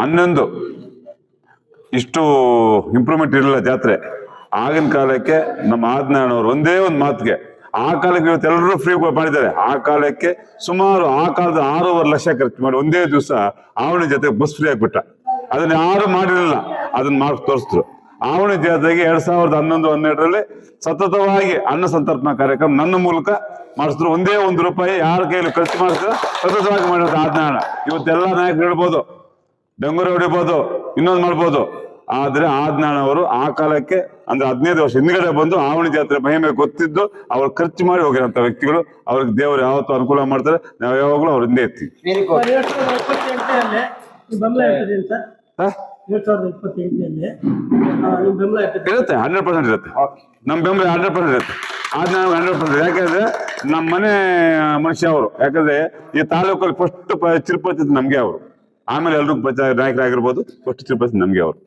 ಹನ್ನೊಂದು. ಇಷ್ಟು ಇಂಪ್ರೂವ್ಮೆಂಟ್ ಇರಲಿಲ್ಲ ಜಾತ್ರೆ. ಆಗಿನ ಕಾಲಕ್ಕೆ ನಮ್ಮ ಆಜ್ಞಾನವ್ರು ಒಂದೇ ಒಂದು ಮಾತಿಗೆ, ಆ ಕಾಲಕ್ಕೆ ಇವತ್ತು ಎಲ್ಲರೂ ಫ್ರೀ ಮಾಡಿದ್ದಾರೆ. ಆ ಕಾಲಕ್ಕೆ ಸುಮಾರು ಆ ಕಾಲದ ಆರೂವರೆ ಲಕ್ಷ ಖರ್ಚು ಮಾಡಿ ಒಂದೇ ದಿವಸ ಆವಣಿ ಜೊತೆ ಬಸ್ ಫ್ರೀ ಆಗ್ಬಿಟ್ಟ. ಅದನ್ನ ಯಾರು ಮಾಡಿರಲಿಲ್ಲ. ಅದನ್ನ ಮಾಡಿ ತೋರಿಸಿದ್ರು. ಆವಣಿ ಜಾತ್ರೆಗೆ ಎರಡ್ ಸಾವಿರದ ಹನ್ನೊಂದು ಹನ್ನೆರಡರಲ್ಲಿ ಸತತವಾಗಿ ಅನ್ನ ಸಂತರ್ಪಣಾ ಕಾರ್ಯಕ್ರಮ ನನ್ನ ಮೂಲಕ ಮಾಡಿಸಿದ್ರು. ಒಂದೇ ಒಂದು ರೂಪಾಯಿ ಯಾರ ಕೈಯಲ್ಲಿ ಖರ್ಚು ಮಾಡಿಸಿದ್ರು ಸತತವಾಗಿ ಮಾಡಿದ್ರು ಆಜ್ಞಾನ ಇವತ್ತೆಲ್ಲ ನಾಯಕರು ಹೇಳ್ಬೋದು ಬೆಂಗಳೂರು ಹೊಡಿಬೋದು ಇನ್ನೊಂದು ಮಾಡ್ಬೋದು. ಆದ್ರೆ ಆಜ್ಞಾನವರು ಆ ಕಾಲಕ್ಕೆ ಅಂದ್ರೆ ಹದಿನೈದು ವರ್ಷ ಹಿಂದ್ಗಡೆ ಬಂದು ಆವಣಿ ಜಾತ್ರೆ ಮಹಿಮೆ ಗೊತ್ತಿದ್ದು ಅವ್ರು ಖರ್ಚು ಮಾಡಿ ಹೋಗಿರೋಂಥ ವ್ಯಕ್ತಿಗಳು. ಅವ್ರಿಗೆ ದೇವರು ಯಾವತ್ತೂ ಅನುಕೂಲ ಮಾಡ್ತಾರೆ ನಾವು ಯಾವಾಗಲೂ ಅವ್ರ ಹಿಂದೆ ಗುಡ್ ಎರಡ್ ಸಾವಿರದ ಇಪ್ಪತ್ತೆಂಟರಲ್ಲಿ ನಿಮ್ ಬೆಂಬಲ ಇರ್ತದೆ. ನಿಮ್ ಇರುತ್ತೆ ಹಂಡ್ರೆಡ್ ಪರ್ಸೆಂಟ್ ಇರುತ್ತೆ. ನಮ್ಮ ಬೆಂಬಲ ಹಂಡ್ರೆಡ್ ಪರ್ಸೆಂಟ್ ಇರುತ್ತೆ. ಆಜ್ಞಾನ ಹಂಡ್ರೆಡ್ ಪರ್ಸೆಂಟ್ ಯಾಕಂದ್ರೆ ನಮ್ಮ ಮನೆ ಮನುಷ್ಯ ಅವರು. ಯಾಕಂದ್ರೆ ಈ ತಾಲೂಕಲ್ಲಿ ಫಸ್ಟ್ ಚಿರುಪತಿ ನಮ್ಗೆ ಅವರು. ಆಮೇಲೆ ಎಲ್ರಿಗೂ ನಾಯಕರಾಗಿರ್ಬೋದು ಫಸ್ಟ್ ತಿರುಪತಿ ನಮ್ಗೆ ಅವರು.